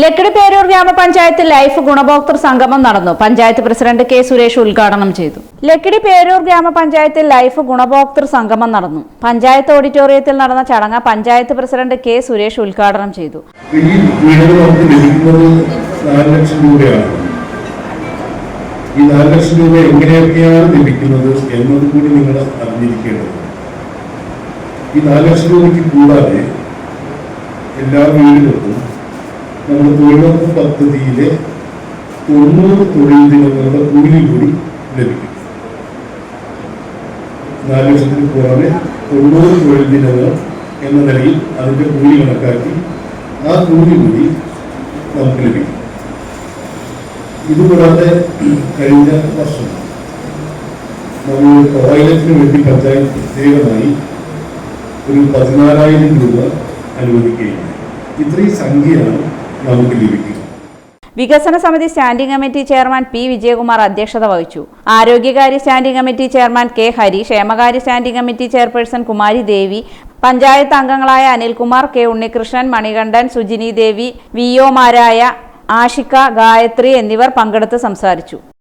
ലക്കിടി പേരൂർ ഗ്രാമപഞ്ചായത്തിൽ ലൈഫ് ഗുണഭോക്തൃ സംഗമം നടന്നു. പഞ്ചായത്ത് പ്രസിഡന്റ് കെ സുരേഷ് ഉദ്ഘാടനം ചെയ്തു. ലക്കിടി പേരൂർ ഗ്രാമപഞ്ചായത്തിൽ ലൈഫ് ഗുണഭോക്തൃ സംഗമം നടന്നു. പഞ്ചായത്ത് ഓഡിറ്റോറിയത്തിൽ നടന്ന ചടങ്ങ് പഞ്ചായത്ത് പ്രസിഡന്റ് കെ സുരേഷ് ഉദ്ഘാടനം ചെയ്തു. ഈ നാല് ലക്ഷം രൂപ എങ്ങനെയൊക്കെയാണ് ലഭിക്കുന്നത് എന്നത് കൂടി നിങ്ങൾ അറിഞ്ഞിരിക്കേണ്ടത് ഈ നാല് ലക്ഷം രൂപയ്ക്ക് കൂടാതെ എല്ലാ വീടുകൾക്കും നമ്മുടെ തൊഴിലുറപ്പ് പദ്ധതിയിലെ തൊണ്ണൂറ് തൊഴിൽ ദിനങ്ങളുടെ കൂലി കൂടി ലഭിക്കും. നാല് ലക്ഷത്തിന് പുറമെ തൊണ്ണൂറ് തൊഴിൽ ദിനങ്ങൾ എന്ന നിലയിൽ അതിന്റെ കൂലി കണക്കാക്കി ആ കൂലി കൂടി നമുക്ക് ലഭിക്കും. ഇതുകൂടാതെ കഴിഞ്ഞ വർഷം നമ്മൾ ടോയ്ലറ്റിന് വേണ്ടി പഞ്ചായത്ത് പ്രത്യേകമായി ഒരു പതിനാലായിരം രൂപ അനുവദിക്കുകയാണ് ഇത്രയും സംഖ്യയാണ് നമുക്ക് ലഭിക്കും. വികസന സമിതി standing committee chairman P Vijayakumar അധ്യക്ഷത വഹിച്ചു. ആരോഗ്യകാര്യ standing committee chairman K Hari ക്ഷേമകാര്യ standing committee chairperson Kumari Devi panchayat അംഗങ്ങളായ അനിൽകുമാർ കെ ഉണ്ണികൃഷ്ണൻ മണികണ്ഠൻ സുജിനി ദേവി വി ഒമാരായ ആഷിക ഗായത്രി എന്നിവർ പങ്കെടുത്ത് സംസാരിച്ചു.